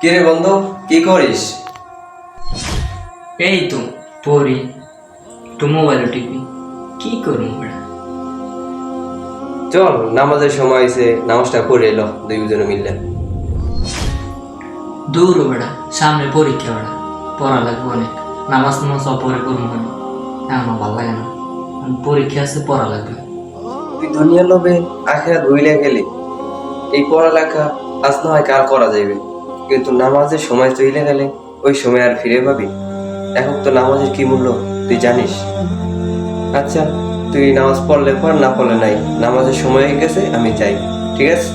কিরে বন্ধু? কি করিস? এই তো পড়ি। একটু মোবাইল টিপি। কি করব বেড়া চল নামাজের সময় হয়েছে নামাজটা পড়ে এলো দুইজনে মিললে দূর বেড়া সামনে পরীক্ষা বেড়া। পড়া লাগবে অনেক। নামাজ নামাজ সব পরে করব মানে আমার ভালো লাগে না। পরীক্ষা আছে পড়া লাগবে। তুই দুনিয়ার লোভে আখেরাত ভুইলে গেলে। এই পড়ালেখা আজ না হয় কার করা যাইবে। কিন্তু নামাজের সময় চলে গেলে, ওই সময় আর ফিরে পাবি। এখন তো নামাজের কি মূল্য, তুই জানিস? আচ্ছা তুই নামাজ পড়লে পর না পড়লে নাই, নামাজের সময় হয়ে গেছে, আমি যাই, ঠিক আছে?